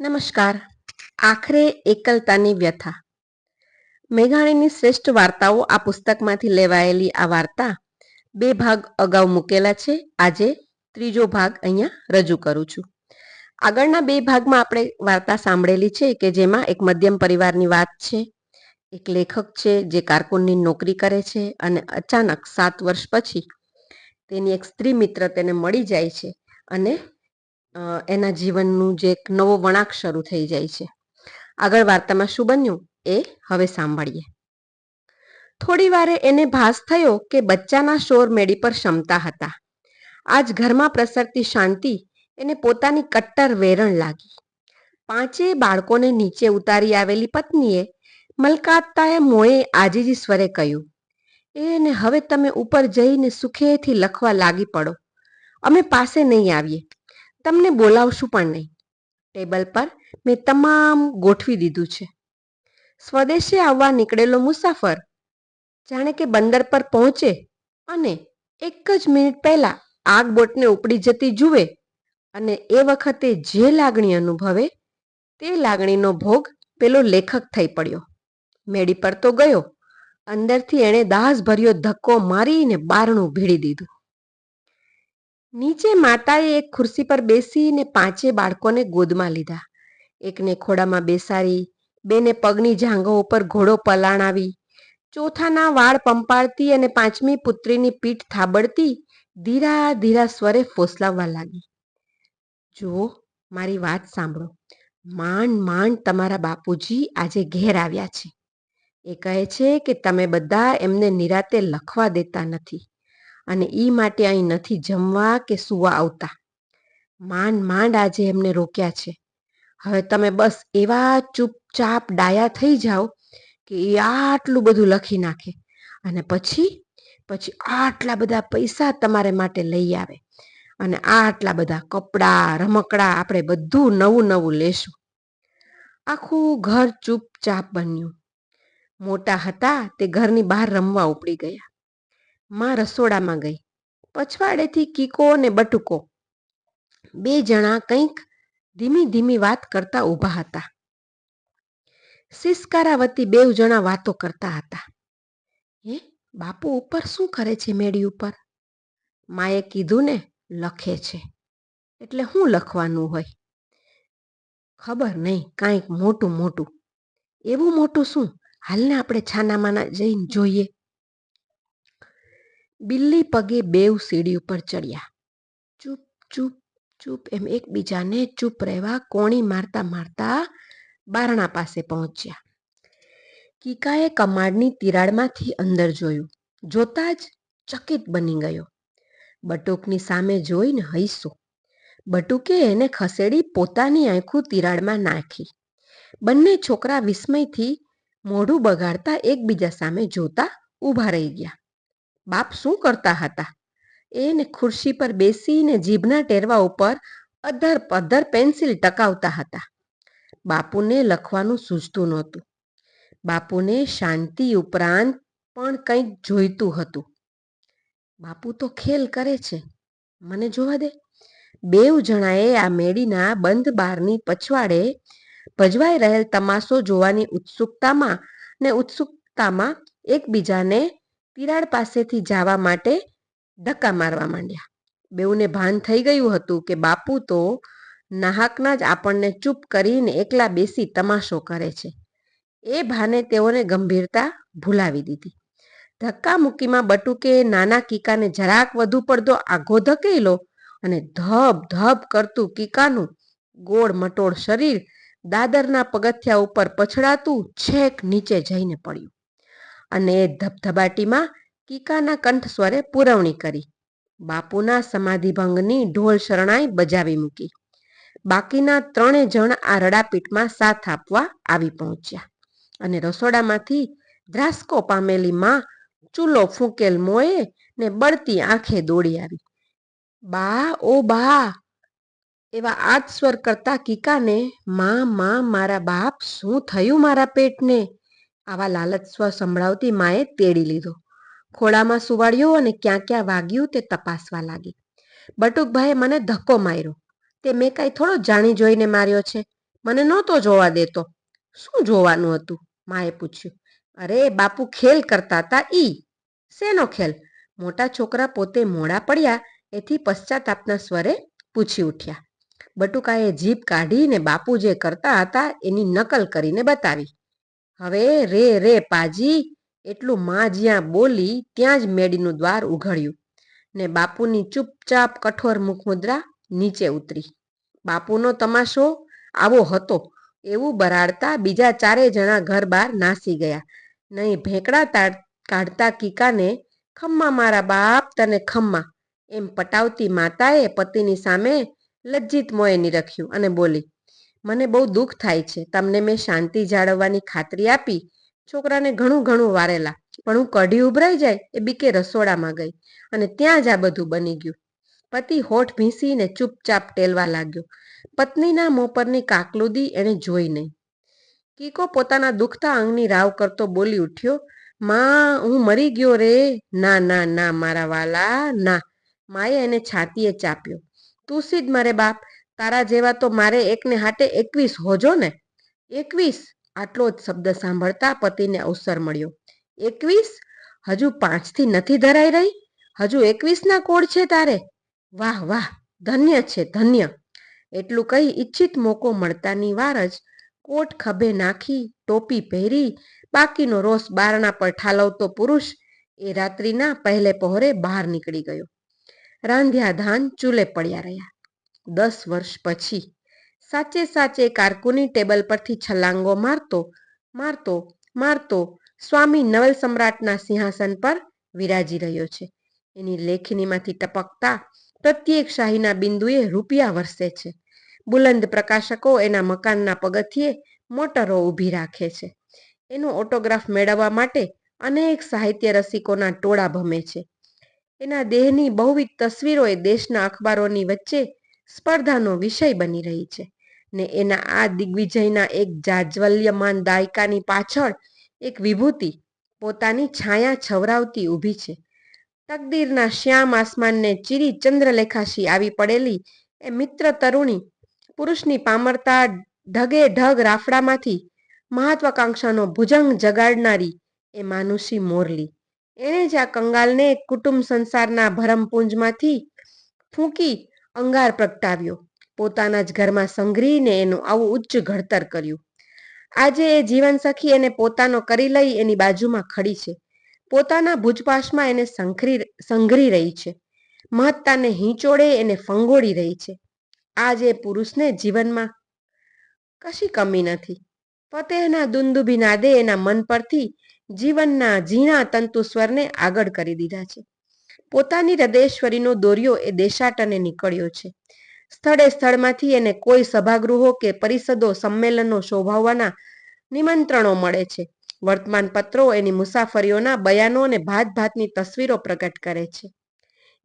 નમસ્કાર. આખરે એકલતાની વ્યથા. મેઘાણીની શ્રેષ્ઠ વાર્તાઓ આ પુસ્તકમાંથી લેવાયેલી આ વાર્તા બે ભાગ અગાઉ મૂકેલા છે. આજે ત્રીજો ભાગ અહીંયા રજૂ કરું છું. આગળના બે ભાગમાં આપણે વાર્તા સાંભળેલી છે કે જેમાં એક મધ્યમ પરિવારની વાત છે, એક લેખક છે જે કારકુનની નોકરી કરે છે અને અચાનક સાત વર્ષ પછી તેની એક સ્ત્રી મિત્ર તેને મળી જાય છે અને એના જીવનનું જે એક નવો વળાંક શરૂ થઈ જાય છે. આગળ વાર્તામાં શું બન્યું? એ હવે સાંભળીએ. થોડી વારે એને ભાસ થયો કે બચ્ચાના શોર મેડી પર શમતા હતા. આજ ઘરમાં પ્રસરતી શાંતિ એને પોતાની કટ્ટર વેરણ લાગી. પાંચેય બાળકોને નીચે ઉતારી આવેલી પત્નીએ મલકાતાએ મોએ આજીજી સ્વરે કહ્યું એને હવે તમે ઉપર જઈને સુખેથી લખવા લાગી પડો. અમે પાસે નહીં આવીએ. તમને બોલાવશું પણ નહીં. ટેબલ પર મેં તમામ ગોઠવી દીધું છે. સ્વદેશે આવવા નીકળેલો મુસાફર જાણે કે બંદર પર પહોંચે અને એક જ મિનિટ પહેલા આગ બોટને ઉપડી જતી જુએ અને એ વખતે જે લાગણી અનુભવે તે લાગણીનો ભોગ પેલો લેખક થઈ પડ્યો. મેડી પર તો ગયો. અંદરથી એણે દાસ ભર્યો ધક્કો મારીને બારણું ભીડી દીધું. નીચે માતાએ એક ખુરશી પર બેસીને પાંચે બાળકોને ગોદમાં લીધા. એકને ખોડામાં બેસાડી, બેને પગની જાંઘો ઉપર ઘોડો પલાણાવી, ચોથાના વાળ પંપાળતી અને પાંચમી પુત્રીની પીઠ થાબડતી ધીરા ધીરા સ્વરે ફોસલાવવા લાગી. જુઓ, મારી વાત સાંભળો. માંડ માંડ તમારા બાપુજી આજે ઘેર આવ્યા છે. એ કહે છે કે તમે બધા એમને નિરાતે લખવા દેતા નથી. અને ઈ માટે અહીં નથી જમવા કે સુવા આવતા. માંડ માંડ આજે એમને રોક્યા છે. હવે તમે બસ એવા ચૂપચાપ ડાયા થઈ જાઓ કે એ આટલું બધું લખી નાખે. અને પછી પછી આટલા બધા પૈસા તમારે માટે લઈ આવે. અને આટલા બધા કપડાં, રમકડા આપણે બધું નવું નવું લેશું. આખું ઘર ચૂપચાપ બન્યું. મોટા હતા તે ઘરની બહાર રમવા ઉપડી ગયા. માં રસોડામાં ગઈ. પછવાડેથી કીકો અને બટુકો. બે જણા કંઈક ધીમી ધીમી વાત કરતા ઊભા હતા. સિસકારાવતી બેવ જણા વાતો કરતા હતા. હે, બાપુ ઉપર શું કરે છે મેડી ઉપર? માએ કીધું ને, લખે છે. એટલે શું લખવાનું હોય? ખબર નહીં, કાંઈક મોટું મોટું. એવું મોટું શું? હાલને આપણે છાનામાના જઈને જોઈએ. બિલ્લી પગે બેવ સીડી ઉપર ચડ્યા. ચૂપ ચૂપ ચૂપ, એમ એકબીજાને ચૂપ રહેવા કોણી મારતા મારતા બારણા પાસે પહોંચ્યા. કીકાએ કમાડની તિરાડમાંથી અંદર જોયું. જોતા જ ચકિત બની ગયો. બટુકની સામે જોઈને હૈસો બટુકે એને ખસેડી પોતાની આંખું તિરાડમાં નાખી. બંને છોકરા વિસ્મયથી મોઢું બગાડતા એકબીજા સામે જોતા ઊભા રહી ગયા. બાપ શું કરતા હતા? એને ખુરશી પર બેસીને જીભના ટેરવા ઉપર અધર પધર પેન્સિલ ટકાવતા હતા. બાપુને લખવાનું સૂઝતું નહોતું. બાપુને શાંતિ ઉપરાંત પણ કંઈક જોઈતું હતું. બાપુ તો ખેલ કરે છે. મને જોવા દે. બેવ જણાએ આ મેડીના બંધ બારની પછવાડે ભજવાઈ રહેલ તમાશો જોવાની ઉત્સુકતામાં ને ઉત્સુકતામાં એકબીજાને તિરાડ પાસેથી જવા માટે ધક્કા મારવા માંડ્યા. બેઉને ભાન થઈ ગયું હતું કે, બાપુ, તો નાહકના જ આપણને ચૂપ કરીને એકલા બેસી તમાશો કરે છે. એ ભાને તેઓને ગંભીરતા ભૂલાવી દીધી. ધક્કા મૂકીમાં બટુકે નાના કીકાને જરાક વધુ પડતો આઘો ધકેલો અને ધબ ધબ કરતું કીકાનું ગોળ મટોળ શરીર દાદરના પગથિયા ઉપર પછડાતું છેક નીચે જઈને પડ્યું. અને ધબધબાટીમાં કીકાના કંઠસ્વરે પુરવણી કરી. બાપુના સમાધિભંગની ઢોલ શરણાઈ બજાવી મૂકી. બાકીના ત્રણે જણ આ રડાપીટમાં સાથ આપવા આવી પહોંચ્યા અને રસોડામાંથી ધ્રાસકો પામેલી માં ચૂલો ફૂંકેલ મોએ ને બળતી આંખે દોડી આવી. બા, ઓ બા! એવા આજ સ્વર કરતા કીકાને, માં માં, મારા બાપ, શું થયું મારા પેટને? આવા લાલચ સ્વર સંભળાવતી માએ તેડી લીધો. ખોળામાં સુવાડ્યો અને ક્યાં ક્યાં વાગ્યું તે તપાસવા લાગી. બટુકભાઈએ મને ધક્કો માર્યો. તે મેં કાંઈ થોડો જાણી જોઈને માર્યો છે. મને નહોતો જોવા દેતો. શું જોવાનું હતું? માએ પૂછ્યું. અરે, બાપુ ખેલ કરતા હતા ઈ. શેનો ખેલ? મોટા છોકરા પોતે મોડા પડ્યા, એથી પશ્ચાતાપના સ્વરે પૂછી ઉઠ્યા. બટુકાએ જીભ કાઢીને બાપુ જે કરતા હતા એની નકલ કરીને બતાવી. હવે રે રે પાજી, એટલું માં જ્યાં બોલી ત્યાં જ મેડીનું દ્વાર ઉઘડ્યું ને બાપુની ચૂપચાપ કઠોર મુખમુદ્રા નીચે ઉતરી. બાપુનો તમાશો આવો હતો, એવું બરાડતા બીજા ચારે જણા ઘર બહાર નાસી ગયા. નહીં, ભેંકડા કાઢતા કીકાને, ખમ્મા મારા બાપ, તને ખમ્મા. એમ પટાવતી માતાએ પતિની સામે લજ્જિત મોએ નિરખ્યું અને બોલી મને બહુ દુઃખ થાય છે. તમને મેં શાંતિ જાળવવાની ખાતરી આપી, છોકરાને ઘણું ઘણું વારેલા, પણ હું કઢી ઉભરાઈ જાય એ બીકે રસોડામાં ગઈ અને ત્યાં જ આ બધું બની ગયું. પતિ હોઠ ભીંસીને ચૂપચાપ ટેલવા લાગ્યો. પત્નીના મોં પરની કાકલુદી એણે જોઈ નહીં. કીકો પોતાના દુખતા અંગની રાવ કરતો બોલી ઉઠ્યો, માં, હું મરી ગયો રે. ના ના ના, મારા વાલા, ના. માએ એને છાતીએ ચાપ્યો. તું સીધ મારે બાપ તારા જેવા તો મારે એકને હાટે એકવીસ, હોજો ને? એકવીસ? આટલો જ શબ્દ સાંભળતા પતિને અવસર મળ્યો. એકવીસ? હજુ પાંચથી નથી ધરાઈ રહી? હજુ એકવીસના કોડ છે તારે? વાહ વાહ, ધન્ય છે, ધન્ય. એટલું કહી ઈચ્છિત મોકો મળતાની વાર જ કોટ ખભે નાખી, ટોપી પહેરી, બાકીનો રોષ બારણા પર ઠાલવતો પુરુષ એ રાત્રિના પહેલે પહોરે બહાર નીકળી ગયો. રાંધ્યા ધાન ચૂલે પડ્યા રહ્યા. દસ વર્ષ પછી. સાચે સાચે કારકુની ટેબલ પરથી છલાંગો મારતો મારતો મારતો સ્વામી નવલ સમ્રાટના સિંહાસન પર વિરાજી રહ્યો છે. એની લેખનીમાંથી ટપકતા પ્રત્યેક શાહીના બિંદુએ રૂપિયા વરસે છે. બુલંદ પ્રકાશકો એના મકાનના પગથિયે મોટરો ઊભી રાખે છે. એનો ઓટોગ્રાફ મેળવવા માટે અનેક સાહિત્ય રસિકોના ટોળા ભમે છે. એના દેહની બહુવિધ તસવીરો એ દેશના અખબારોની વચ્ચે સ્પર્ધાનો વિષય બની રહી છે ને એના આ દિગ્વિજયના એક જાજ્વલ્યમાન દાયકાની પાછળ એક વિભૂતિ પોતાની છાયા છવરાવતી ઊભી છે. તકદીરના શ્યામ આસમાનને ચીરી ચંદ્રલેખાશી આવી પડેલી એ મિત્ર તરુણી પુરુષની પામરતા ઢગે ઢગ રાફડામાંથી મહત્વાકાંક્ષાનો ભુજંગ જગાડનારી એ માનુષી મોરલી. એણે જ આ કંગાલને કુટુંબ સંસારના ભરમપુંજમાંથી ફૂંકી અંગાર પ્રગટાવ્યો. પોતાના જ ઘરમાં સંઘરીને એનું આવું ઉચ્ચ ઘડતર કર્યું. આજે એ જીવનસખી એને પોતાનો કરી લઈ એની બાજુમાં ખડી છે. પોતાના ભુજપાશમાં એને સંખરી, સંઘરી રહી છે. મહત્તાને હિંચોડે એને ફંગોળી રહી છે. આજે પુરુષને જીવનમાં કશી કમી નથી. ફતેહના દુંદુભી નાદે એના મન પરથી જીવનના ઝીણા તંતુ સ્વરને આગળ કરી દીધા છે. પોતાની હૃદયેશ્વરીનો દોર્યો એ દેશાટને નીકળ્યો છે. સ્થળે સ્થળમાંથી એને કોઈ સભાગૃહો કે પરિષદો, સંમેલનો શોભાવવાના નિમંત્રણો મળે છે. વર્તમાન પત્રો એની મુસાફરીઓના બયાનો અને ભાત ભાતની તસવીરો પ્રગટ કરે છે.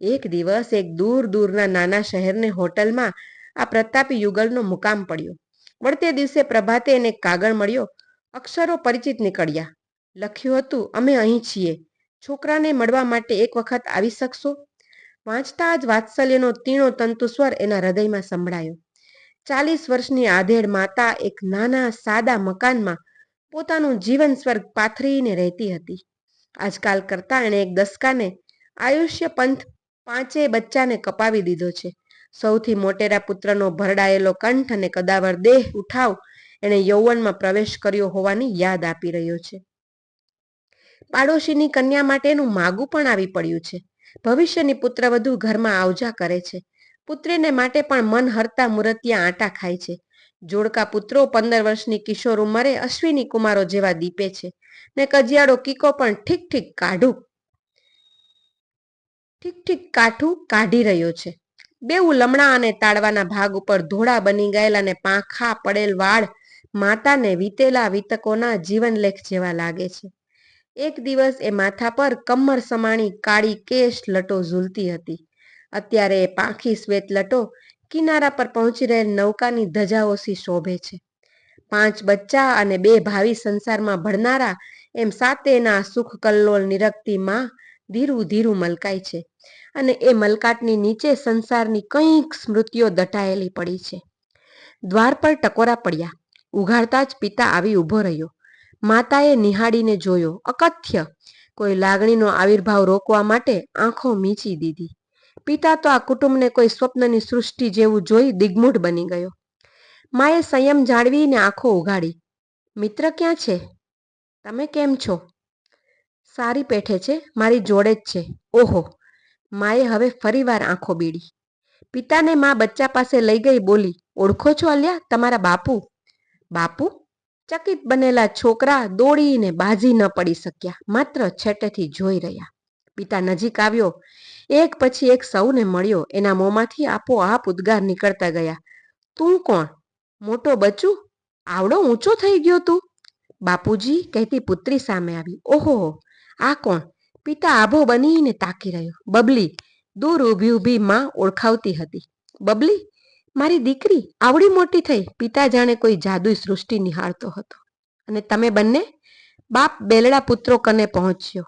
એક દિવસ એક દૂર દૂરના નાના શહેરને હોટલમાં આ પ્રતાપી યુગલનો મુકામ પડ્યો. વળતે દિવસે પ્રભાતે એને કાગળ મળ્યો. અક્ષરો પરિચિત નીકળ્યા. લખ્યું હતું, અમે અહીં છીએ. છોકરાને મળવા માટે એક વખત આવી શકશો? વાંચતા જ વાત્સલ્યનો તીણો તંતુસ્વર એના હૃદયમાં સંભળાયો. ચાલીસ વર્ષની આધેડ માતા એક નાના સાદા મકાનમાં પોતાનું જીવન સ્વર્ગ પાથરીને રહેતી હતી. આજકાલ કરતાં એણે એક દસકાને આયુષ્ય પંથ પાંચે બચ્ચાને કપાવી દીધો છે. સૌથી મોટેરા પુત્રનો ભરડાયેલો કંઠ અને કદાવર દેહ ઉઠાવ એણે યૌવનમાં પ્રવેશ કર્યો હોવાની યાદ આપી રહ્યો છે. પાડોશીની કન્યા માટેનું માગું પણ આવી પડ્યું છે. ભવિષ્યની પુત્રવધુ ઘરમાં આવજા કરે છે. પુત્રીને માટે પણ મન હરતા મુરતિયા આટા ખાય છે. જોડકા પુત્રો પંદર વર્ષની કિશોર ઉંમરે અશ્વિની કુમારો જેવા દીપે છે. ને કજિયાળો કીકો પણ ઠીક ઠીક કાઢું ઠીક ઠીક કાઠું કાઢી રહ્યો છે. બેઉ લમણા અને તાળવાના ભાગ ઉપર ધોળા બની ગયેલા ને પાંખા પડેલ વાળ માતાને વીતેલા વિતકોના જીવનલેખ જેવા લાગે છે. એક દિવસ એ માથા પર કમર સમાણી કાળી કેશ લટો ઝૂલતી હતી. અત્યારે એ પાંખી શ્વેત લટો કિનારા પર પહોંચી રહેલ નૌકાની ધજાઓથી શોભે છે. પાંચ બચ્ચા અને બે ભાવિ સંસારમાં ભળનારા એમ સાતેના સુખ કલ્લોલ નિરખતી માં ધીરું ધીરું મલકાય છે અને એ મલકાટની નીચે સંસારની કંઈક સ્મૃતિઓ દટાયેલી પડી છે. દ્વાર પર ટકોરા પડ્યા. ઉઘાડતા જ પિતા આવી ઊભો રહ્યો. માતાએ નિહાળીને જોયો, અકથ્ય. કોઈ લાગણીનો આવિર્ભાવ રોકવા માટે આંખો મીચી દીધી. પિતા તો આ કુટુંબને કોઈ સ્વપ્નની સૃષ્ટિ જેવું જોઈ દિગ્મૂઢ બની ગયો. માએ સંયમ જાળવીને આંખો ઉઘાડી. મિત્ર ક્યાં છે? તમે કેમ છો? સારી પેઠે છે, મારી જોડે જ છે. ઓહો. માએ હવે ફરીવાર આંખો બીડી. પિતાને મા બચ્ચા પાસે લઈ ગઈ બોલી, ઓળખો છો અલ્યા તમારા બાપુ? બાપુ? ચકિત બનેલા છોકરા દોડીને બાજી ન પડી શક્યા, માત્ર છેટેથી જોઈ રહ્યા. પિતા નજીક આવ્યો. એક પછી એક સૌને મળ્યો. એના મોંમાંથી આપોઆપ ઉદ્ગાર નીકળતા ગયા. તું કોણ? મોટો બચ્ચું? આવડો ઊંચો થઈ ગયો તું? બાપુજી કહેતી પુત્રી સામે આવી. ઓહો, આ કોણ? પિતા આભો બનીને તાકી રહ્યો. બબલી દૂર ઊભી ઊભી માં ઓળખાવતી હતી. બબલી મારી દીકરી આવડી મોટી થઈ. પિતા જાણે કોઈ જાદુઈ સૃષ્ટિ નિહાળતો હતો. અને તમે બંને બાપ બેલડા પુત્રો કને પહોંચ્યો.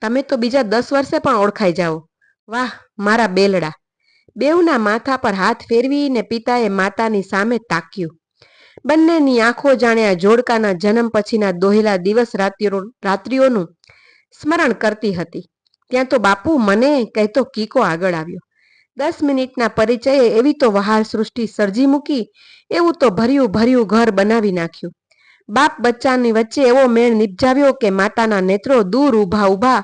તમે તો બીજા દસ વર્ષે પણ ઓળખાઈ જાઓ. વાહ, મારા બેલડા. બેઉના માથા પર હાથ ફેરવીને પિતાએ માતાની સામે તાક્યું. બંનેની આંખો જાણે આ જોડકાના જન્મ પછીના દોહેલા દિવસ રાત્રિઓ, રાત્રિઓનું સ્મરણ કરતી હતી. ત્યાં તો બાપુ મને કહેતો કીકો આગળ આવ્યો. દસ મિનિટના પરિચયે એવી તો વહાલ સૃષ્ટિ સર્જી મૂકી, એવું તો ભર્યું ભર્યું ઘર બનાવી નાખ્યું. બાપ બચ્ચાની વચ્ચે એવો મેળ નિપજાવ્યો કે માતાના નેત્રો દૂર ઊભા ઊભા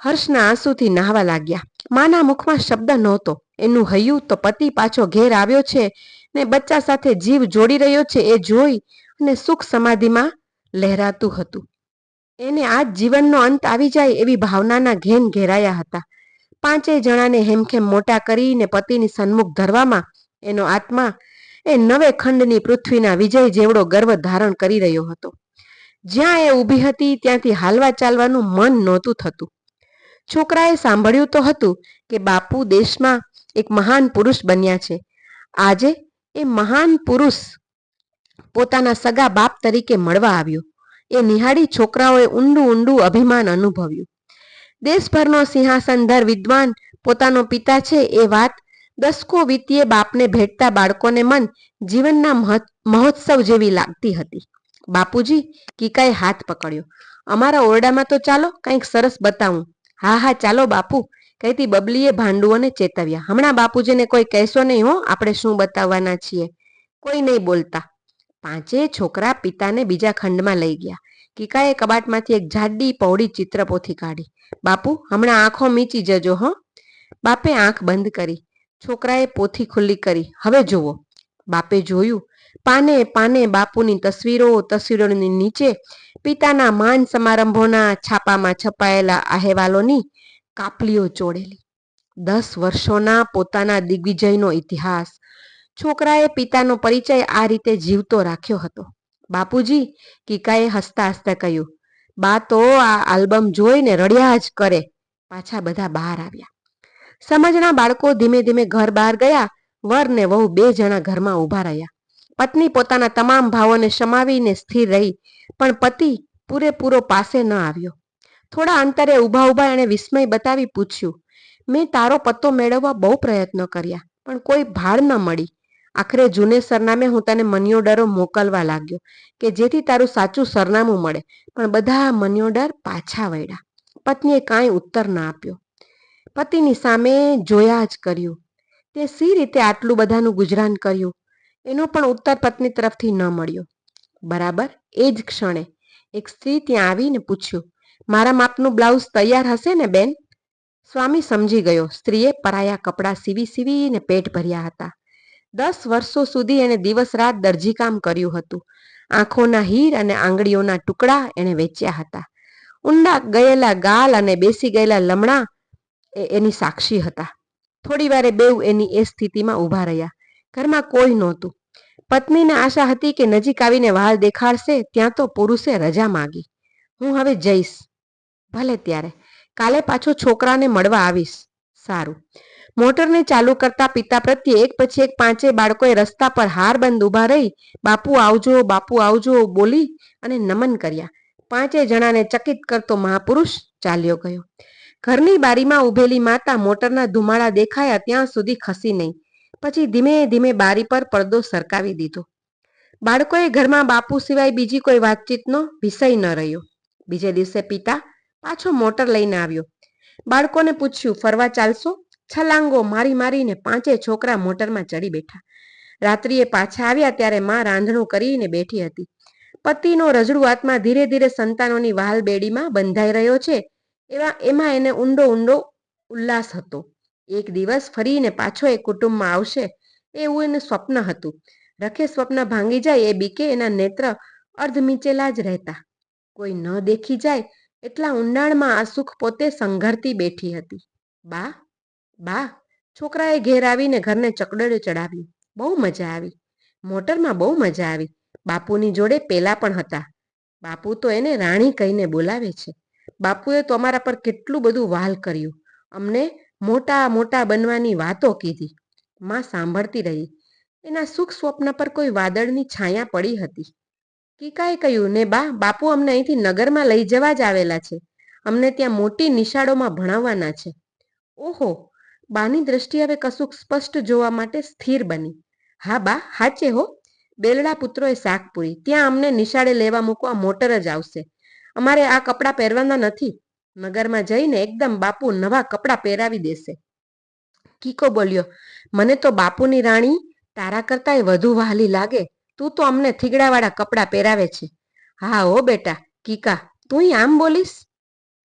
હર્ષના આંસુથી નાહવા લાગ્યા. માના મુખમાં શબ્દ નહોતો. એનું હૈયું તો પતિ પાછો ઘેર આવ્યો છે ને બચ્ચા સાથે જીવ જોડી રહ્યો છે એ જોઈ અને સુખ સમાધિમાં લહેરાતું હતું. એને આજ જીવનનો અંત આવી જાય એવી ભાવનાના ઘેન ઘેરાયા હતા. પાંચેય જણાને હેમખેમ મોટા કરીને પતિની સન્મુખ ધરવામાં એનો આત્મા એ નવે ખંડની પૃથ્વીના વિજય જેવડો ગર્વ ધારણ કરી રહ્યો હતો. જ્યાં એ ઊભી હતી ત્યાંથી હાલવા ચાલવાનું મન નહોતું થતું. છોકરાએ સાંભળ્યું તો હતું કે બાપુ દેશમાં એક મહાન પુરુષ બન્યા છે. આજે એ મહાન પુરુષ પોતાના સગા બાપ તરીકે મળવા આવ્યો. એ નિહાળી છોકરાઓએ ઊંડું ઊંડું અભિમાન અનુભવ્યું. દેશભરનો સિંહાસનધર વિદ્વાન પોતાનો પિતા છે એ વાત દસકો વીતીએ બાપને ભેટતા બાળકોને મન જીવનના મહોત્સવ જેવી લાગતી હતી. બાપુજી કીકાએ હાથ પકડ્યો. અમારા ઓરડામાં તો ચાલો કંઈક સરસ બતાવું. હા હા, ચાલો બાપુ. કહેતી બબલીએ ભાંડુઓને ચેતવ્યા. હમણાં બાપુજીને કોઈ કહેશો નહીં હો, આપણે શું બતાવવાના છીએ. કોઈ નહીં બોલતા. પાંચે છોકરા પિતાને બીજા ખંડમાં લઈ ગયા. કિકાએ કબાટમાંથી એક જાડી પહોળી ચિત્રપોથી કાઢી. બાપુ, હમણાં આંખો મીચી જજો, હો. બાપે આંખ બંધ કરી. છોકરાએ પોથી ખુલ્લી કરી. હવે જુઓ. બાપે જોયું, પાને પાને બાપુની તસવીરો, તસવીરોની નીચે પિતાના માન સમારંભોના છાપામાં છપાયેલા અહેવાલોની કાપલીઓ ચોડેલી. દસ વર્ષોના પોતાના દિગ્વિજયનો ઇતિહાસ. છોકરાએ પિતાનો પરિચય આ રીતે જીવતો રાખ્યો હતો. બાપુજી, કીકાએ હસતા હસતા કહ્યું, બા, તો આ આલ્બમ જોઈને રડ્યા જ કરે. પાછા બધા બહાર આવ્યા. સમજણા બાળકો ધીમે ધીમે ઘર બહાર ગયા, વર ને વહુ બે જણા ઘરમાં ઊભા રહ્યા. પત્ની પોતાના તમામ ભાવોને સમાવીને સ્થિર રહી, પણ પતિ પૂરેપૂરો પાસે ન આવ્યો. થોડા અંતરે ઊભા ઊભા એણે વિસ્મય બતાવી પૂછ્યું, મેં તારો પત્તો મેળવવા બહુ પ્રયત્ન કર્યા, પણ કોઈ ભાળ ન મળી. આખરે જૂને સરનામે હું તને મનિયોડરો મોકલવા લાગ્યો, કે જેથી તારું સાચું સરનામું મળે. પણ બધા મનિયોડર પાછા વળ્યા. પત્નીએ કાંઈ ઉત્તર ના આપ્યો. પતિની સામે જોયા જ કર્યું. તે સી રીતે આટલું બધાનું ગુજરાન કર્યું? એનો પણ ઉત્તર પત્ની તરફથી ન મળ્યો. બરાબર, એ જ ક્ષણે એક સ્ત્રી ત્યાં આવીને પૂછ્યું, મારા માપનું બ્લાઉઝ તૈયાર હશે ને, બેન? સ્વામી સમજી ગયો. સ્ત્રીએ પરાયા કપડાં સીવી સીવીને પેટ ભર્યા હતા. દસ વર્ષો સુધી એણે દિવસ રાત દરજીકામ કર્યું હતું. આંખોના હીર અને આંગળીઓના ટુકડા એણે વેચ્યા હતા. ઊંડા ગયેલા ગાલ અને બેસી ગયેલા લમણા એની સાક્ષી હતા. થોડી વારે બેઉ એની એ સ્થિતિમાં ઊભા રહ્યા. ઘરમાં કોઈ નહોતું. પત્નીને આશા હતી કે નજીક આવીને વાળ દેખાડશે, ત્યાં તો પુરુષે રજા માગી. હું હવે જઈશ. ભલે ત્યારે. કાલે પાછો છોકરાને મળવા આવીશ. સારું. મોટરને ચાલુ કરતા પિતા પ્રત્યે એક પછી એક પાંચે બાળકોએ રસ્તા પર હાર બંધ ઊભા રહી, બાપુ આવજો બાપુ આવજો બોલી અને નમન કર્યા. પાંચે જણાને ચકિત કરતો મહાપુરુષ ચાલ્યો ગયો. ઘરની બારીમાં ઊભેલી માતા મોટરના ધુમાડા દેખાયા ત્યાં સુધી ખસી નહીં. પછી ધીમે ધીમે બારી પર પડદો સરકાવી દીધો. બાળકોએ ઘરમાં બાપુ સિવાય બીજી કોઈ વાતચીતનો વિષય ન રહ્યો. બીજે દિવસે પિતા પાછો મોટર લઈને આવ્યો. બાળકોને પૂછ્યું, ફરવા ચાલશો? છલાંગો મારી મારીને પાંચે છોકરા મોટરમાં ચડી બેઠા. રાત્રિએ પાછા આવ્યા ત્યારે માં રાંધણું કરીને બેઠી હતી. પતિનો રજડું આત્મા ધીરે ધીરે સંતાનોની વહાલ બેડીમાં બંધાઈ રહ્યો છે. એવા, એમાં એને ઊંડો ઊંડો ઉલ્લાસ હતો. એક દિવસ ફરીને પાછો એ કુટુંબમાં આવશે એવું એનું સ્વપ્ન હતું. રખે સ્વપ્ન ભાંગી જાય એ બીકે એના નેત્ર અર્ધ મીચેલા જ રહેતા. કોઈ ન દેખી જાય એટલા ઊંડાણમાં આ સુખ પોતે સંઘરતી બેઠી હતી. બા બા, છોકરાએ ઘેર આવીને ઘરને ચકડોળે ચડાવ્યું. બહુ મજા આવી. મોટરમાં બહુ મજા આવી. બાપુની જોડે પેલા પણ હતા. બાપુ તો એને રાણી કહીને બોલાવે છે. બાપુએ તો અમારા પર કેટલું બધું વાલ કર્યું. અમને મોટા મોટા બનવાની વાતો કીધી. માં સાંભળતી રહી. એના સુખ સ્વપ્ન પર કોઈ વાદળની છાયા પડી હતી. કીકાએ કહ્યું, ને બા, બાપુ અમને અહીંથી નગરમાં લઈ જવા જ આવેલા છે. અમને ત્યાં મોટી નિશાળોમાં ભણાવવાના છે. ઓહો બાની દ્રષ્ટિ હવે કશુંક સ્પષ્ટ જોવા માટે સ્થિર બની. હા બા, હાચે હો. બેલડા પુત્રોએ શાક પૂરી. ત્યાં અમને નિશાળે લેવા મૂકવા મોટર જ આવશે. અમારે આ કપડાં પહેરવાના નથી. નગરમાં જઈને એકદમ બાપુ નવા કપડાં પહેરાવી દેશે. કીકો બોલ્યો, મને તો બાપુની રાણી, તારા કરતાંય વધુ વહાલી લાગે. તું તો અમને થીગડાવાળા કપડાં પહેરાવે છે. હા હો બેટા, કીકા તું આમ બોલીશ?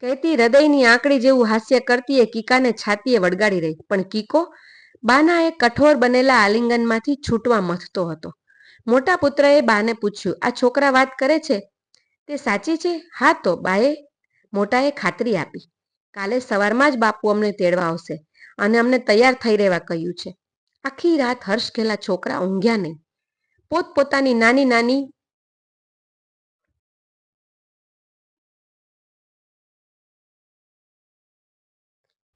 કહેતી હૃદયની આંકડી જેવું હાસ્ય કરતી એ કીકાને છાતીએ વળગાડી રહી. પણ કીકો બાના એ કઠોર બનેલા આલિંગનમાંથી છૂટવા મથતો હતો. મોટા પુત્રએ બાને પૂછ્યું, આ છોકરા વાત કરે છે? તે સાચી છે? હા તો, બાએ મોટાએ ખાતરી આપી. કાલે સવારમાં જ બાપુ અમને તેડવા આવશે અને અમને તૈયાર થઈ રહેવા કહ્યું છે. આખી રાત હર્ષ ઘેલા છોકરા ઊંઘ્યા નહીં. પોતપોતાની નાની નાની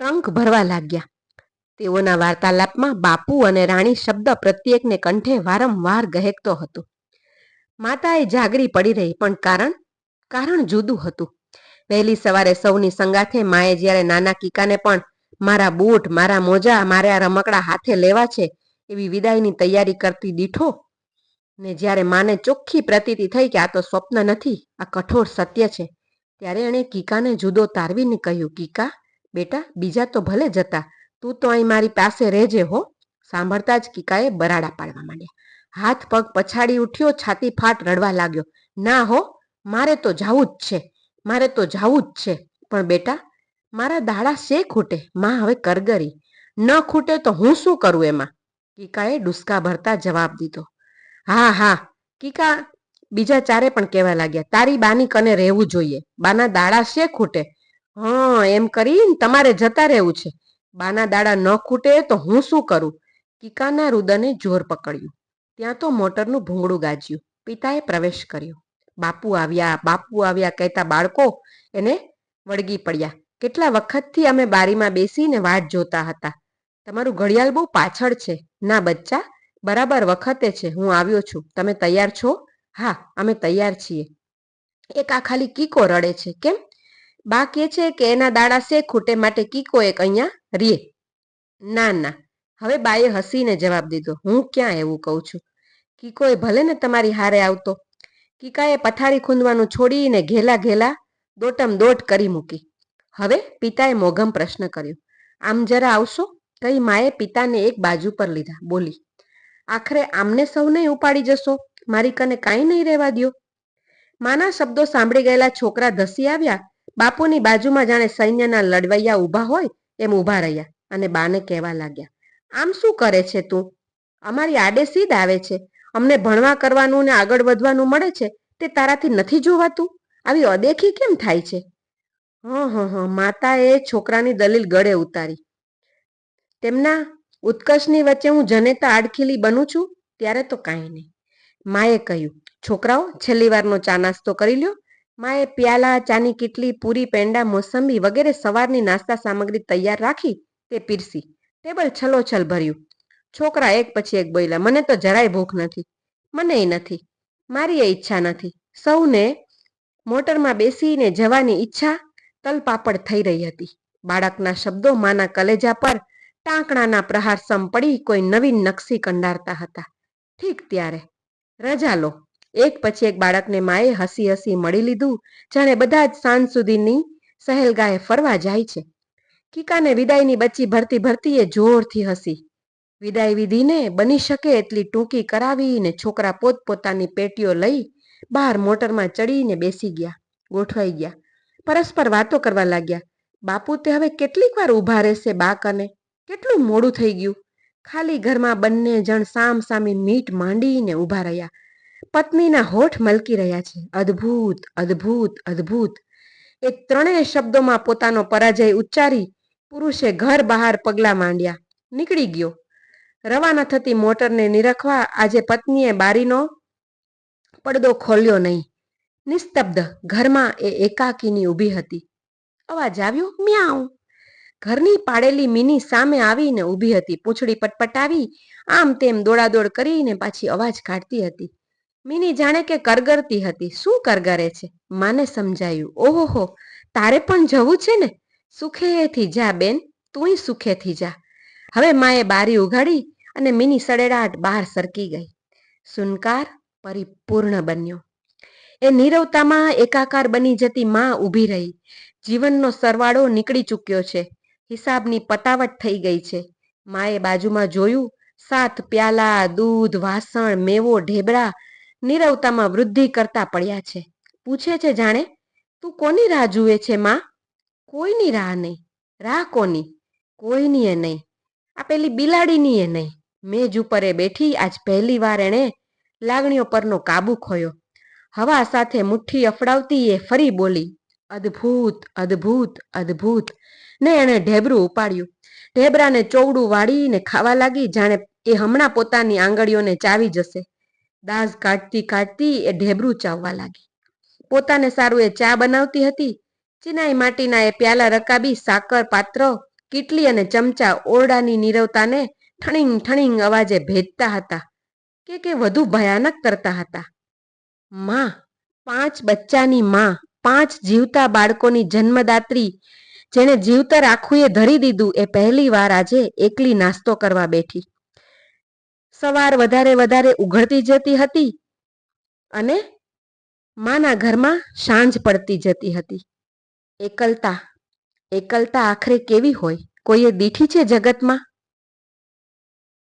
ટંક ભરવા લાગ્યા. તેઓના વાર્તાલાપમાં બાપુ અને રાણી શબ્દ પ્રત્યેકને કંઠે વારંવાર ગહેકતો હતો. માતાએ જાગરી પડી રહી, પણ કારણ? કારણ જુદું હતું. વહેલી સવારે સૌની સંગાથે માએ જ્યારે નાના કીકાને પણ, મારા બૂટ, મારા મોજા, મારે રમકડા હાથે લેવા છે, એવી વિદાયની તૈયારી કરતી દીઠો? ને જ્યારે માને ચોખ્ખી પ્રતીતિ થઈ કે આ તો સ્વપ્ન નથી, આ કઠોર સત્ય છે, ત્યારે એણે કીકાને જુદો તારવીને કહ્યું, કીકા બેટા, બીજા તો ભલે જતા. તું તો અહીં મારી પાસે રહેજે હો. સાંભળતા જ કીકાએ બરાડા પાડવા માંડ્યા. હાથ પગ પછાડી ઉઠ્યો, છાતી ફાટ રડવા લાગ્યો. ના હો, મારે તો જાવું જ છે. મારે તો જાવું જ છે. પણ બેટા, મારા દાડા શે ખૂટે? માં હવે કરગરી. ન ખૂટે તો હું શું કરું એમાં? કીકાએ ડુસકા ભરતા જવાબ દીધો. હા હા. કીકા, બીજા ચારે પણ કહેવા લાગ્યા. તારી બાની કને રહેવું જોઈએ. બાના દાડા શે ખૂટે? હા, એમ કરીને તમારે જતા રહેવું છે. બાના દાડા ન ખૂટે તો હું શું કરું? કીકાના રુદને જોર પકડ્યું. ત્યાં તો મોટરનું ભૂંગળું ગાજ્યું. પિતાએ પ્રવેશ કર્યો. બાપુ આવ્યા બાપુ આવ્યા કહેતા બાળકો એને વળગી પડ્યા. કેટલા વખતથી અમે બારીમાં બેસીને વાટ જોતા હતા. તમારું ઘડિયાળ બહુ પાછળ છે. ના બચ્ચા, બરાબર વખતે છે. હું આવ્યો છું. તમે તૈયાર છો? હા, અમે તૈયાર છીએ. એક આ ખાલી કીકો રડે છે. કેમ? બા કે છે કે એના દાડા શે ખૂટે માટે કીકો એક અહીંયા રીએ. ના ના. હવે બાએ હસીને જવાબ દીધો. હું ક્યાં એવું કહું છું? કીકોએ ભલે ને તમારી હારે આવતો. કીકાએ પથારી ખૂંદવાનું છોડીને ઘેલા ઘેલા દોટમ દોટ કરી મૂકી. હવે પિતાએ મોઘમ પ્રશ્ન કર્યો. આમ જરા આવશો? કઈ માએ પિતાને એક બાજુ પર લીધા. બોલી, આખરે આમને સૌને ઉપાડી જશો? મારી કને કાંઈ નહીં રહેવા દ્યો. માના શબ્દો સાંભળી ગયેલા છોકરા ધસી આવ્યા બાપુની બાજુમાં જાણે સૈન્યના લડવૈયા ઊભા હોય એમ ઊભા રહ્યા અને બાને કહેવા લાગ્યા, આમ શું કરે છે તું? અમારી આડે સીધ આવે છે. અમને ભણવા કરવાનું ને આગળ વધવાનું મળે છે તે તારાથી નથી જોવાતું? આવી અદેખી કેમ થાય છે? હં હં હં, માતાએ છોકરાની દલીલ ગળે ઉતારી. તેમના ઉત્કર્ષની વચ્ચે હું જનેતા આડખીલી બનું છું? ત્યારે તો કાંઈ નહીં. માએ કહ્યું, છોકરાઓ, છેલ્લી વારનો ચા નાસ્તો કરી લ્યો. માએ પ્યાલા, ચાની કીટલી, પૂરી, પેંડા, મોસંબી વગેરે સવારની નાસ્તા સામગ્રી તૈયાર રાખી તે પીરસી. ટેબલ છલોછલ ભર્યું. છોકરા એક પછી એક બોલ્યા, મને તો જરાય ભૂખ નથી. મને નથી. મારી એ ઈચ્છા નથી. સૌને મોટરમાં બેસીને જવાની ઈચ્છા તલપાપડ થઈ રહી હતી. બાળકના શબ્દો માના કલેજા પર ટાંકણાના પ્રહાર સમ પડી કોઈ નવીન નકશી કંડારતા હતા. ઠીક ત્યારે. રજા લો. એક પછી એક બાળકને માએ હસી હસી મળી લીધું, જાણે બધા જ સાંજ સુધીની સહેલગાએ ફરવા જાય છે. કીકાને વિદાયની બચ્ચી ભરતી ભરતી એ જોરથી હસી. વિદાય વિધિને બની શકે એટલી ટૂંકી કરાવીને છોકરા પોતપોતાની પેટીઓ લઈ બહાર મોટરમાં ચડીને બેસી ગયા, ગોઠવાઈ ગયા, પરસ્પર વાતો કરવા લાગ્યા. બાપુ તે હવે કેટલીક વાર ઊભા રહેશે બા કને કેટલું મોડું થઈ ગયું? ખાલી ઘરમાં બંને જણ સામ સામી મીટ માંડીને ઊભા રહ્યા. પત્નીના હોઠ મલકી રહ્યા છે. અદ્ભુત અદ્ભુત અદ્ભુત. એ ત્રણેય શબ્દોમાં પોતાનો પરાજય ઉચ્ચારી પુરુષે ઘર બહાર પગલા માંડ્યા. નીકળી ગયો. રવાના થતી મોટરને નિરખવા આજે પત્નીએ બારીનો પડદો ખોલ્યો નહીં. નિસ્તબ્ધ. ઘરમાં એ એકાકીની ઊભી હતી. અવાજ આવ્યો, મ્યાઉ. ઘરની પાડેલી મિની સામે આવીને ઊભી હતી. પૂંછડી પટપટાવી આમ તેમ દોડાદોડ કરીને પાછી અવાજ કાઢતી હતી. મિની જાણે કે કરગરતી હતી. શું કરગરે છે? માને સમજાયું. ઓહોહો, તારે પણ જવું છે ને? સુખેથી જા બેન, તુંય સુખેથી જા. હવે માએ બારી ઉઘાડી અને મિની સડેડાટ બહાર સરકી ગઈ. સુનકાર પરિપૂર્ણ બન્યો. એ નીરવતામાં એકાકાર બની જતી માં ઊભી રહી. જીવનનો સરવાળો નીકળી ચૂક્યો છે. હિસાબની પતાવટ થઈ ગઈ છે. માએ બાજુમાં જોયું, સાત પ્યાલા, દૂધ, વાસણ, મેવો ઢેબરા નીરવતામાં વૃદ્ધિ કરતા પડ્યા છે. પૂછે છે, જાણે, તું કોની રાહ જુએ છે, માં? કોઈની રાહ નહીં. રાહ કોની? કોઈની એ નહીં. આ પેલી બિલાડીની એ નહીં. મેજ ઉપર એ બેઠી, આજ પહેલી વાર એણે લાગણીઓ પરનો કાબુ ખોયો. હવા સાથે મુઠ્ઠી અફડાવતી એ ફરી બોલી, અદ્ભુત અદ્ભુત અદ્ભુત. ને એણે ઢેબરું ઉપાડ્યું. ઢેબરાને ચોવડું વાળીને ખાવા લાગી, જાણે એ હમણાં પોતાની આંગળીઓને ચાવી જશે. દાઝ કાઢતી કાઢતી એ ઢેબરું ચાવવા લાગી. પોતાને સારું એ ચા બનાવતી હતી. ચિનાઈ માટીના એ પ્યાલા રકાબી, સાકર, પાત્ર, કીટલી અને ચમચા ઓરડાની નીરવતાને ઠણીંગ ઠણીંગ અવાજે ભેજતા હતા. કે કે વધુ ભયાનક કરતા હતા. માં, પાંચ બચ્ચાની માં, પાંચ જીવતા બાળકોની જન્મદાત્રી, જેણે જીવતર આખું ધરી દીધું એ પહેલી વાર આજે એકલી નાસ્તો કરવા બેઠી. સવાર વધારે વધારે ઉઘડતી જતી હતી અને માના ઘરમાં સાંજ પડતી જતી હતી. એકલતા એકલતા આખરે કેવી હોય? કોઈએ દીઠી છે જગતમાં?